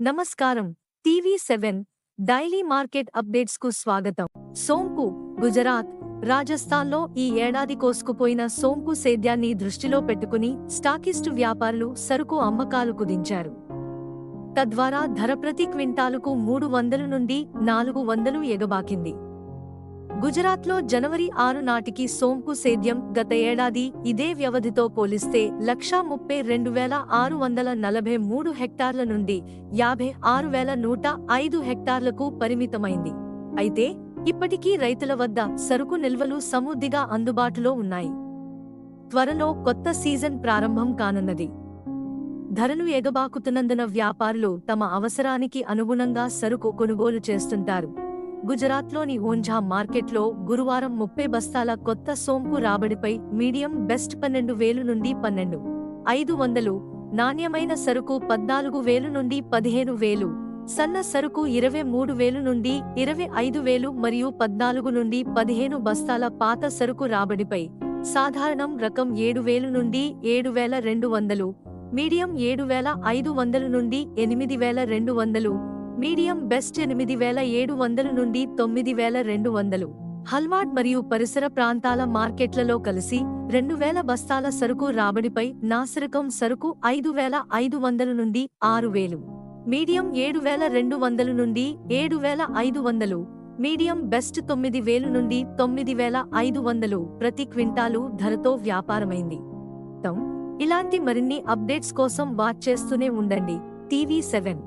నమస్కారం. TV seven daily market అప్డేట్స్కు స్వాగతం. సోంపు గుజరాత్ రాజస్థాన్లో ఈ ఏడాది కోసుకుపోయిన సోంపు సేద్యాన్ని దృష్టిలో పెట్టుకుని స్టాకిస్టు వ్యాపారులు సరుకు అమ్మకాలు కుదించారు. తద్వారా ధర ప్రతి క్వింటాలుకు మూడు వందలు నుండి నాలుగు వందలు ఎగబాకింది. గుజరాత్లో జనవరి ఆరు నాటికి సోంకు సేద్యం గత ఏడాది ఇదే వ్యవధితో పోలిస్తే లక్షా ముప్పై రెండు వేల ఆరు వందల నలభై మూడు హెక్టార్ల నుండి యాభై ఆరు వేల నూట ఐదు హెక్టార్లకు పరిమితమైంది. అయితే ఇప్పటికీ రైతుల వద్ద సరుకు నిల్వలు సమృద్ధిగా అందుబాటులో ఉన్నాయి. త్వరలో కొత్త సీజన్ ప్రారంభం కానున్నది. ధరలు ఎగబాకుతున్నందున వ్యాపారులు తమ అవసరానికి అనుగుణంగా సరుకు కొనుగోలు చేస్తుంటారు. గుజరాత్లోని ఓంఝా మార్కెట్లో గురువారం ముప్పై బస్తాల కొత్త సోంపు రాబడిపై మీడియం బెస్ట్ పన్నెండు వేలు నుండి పన్నెండు ఐదు వందలు నాణ్యమైన సరుకు పద్నాలుగు వేలు నుండి పదిహేను వేలు సన్న సరుకు ఇరవై మూడు వేలు నుండి ఇరవై ఐదు వేలు మరియు పద్నాలుగు నుండి పదిహేను బస్తాల పాత సరుకు రాబడిపై సాధారణం రకం ఏడు వేలు నుండి ఏడు వేల రెండు వందలు మీడియం ఏడు వేల ఐదు వందలు నుండి ఎనిమిది వేల రెండు వందలు మీడియం బెస్ట్ ఎనిమిది వేల ఏడు వందల నుండి తొమ్మిది వేల రెండు వందలు. హల్వాడ్ మరియు పరిసర ప్రాంతాల మార్కెట్లలో కలిసి రెండు వేల బస్తాల సరుకు రాబడిపై నాసిరకం సరుకు ఐదు వేల ఐదు వందల నుండి ఆరు వేలు. మీడియం ఏడు వేల రెండు వందలు నుండి ఏడు వేల ఐదు వందలు. మీడియం బెస్ట్ తొమ్మిది వేలు నుండి తొమ్మిది వేల ఐదు వందలు ప్రతి క్వింటాలు ధరతో వ్యాపారమైంది. ఇలాంటి మరిన్ని అప్డేట్స్ కోసం వాచ్ చేస్తూనే ఉండండి. TV seven.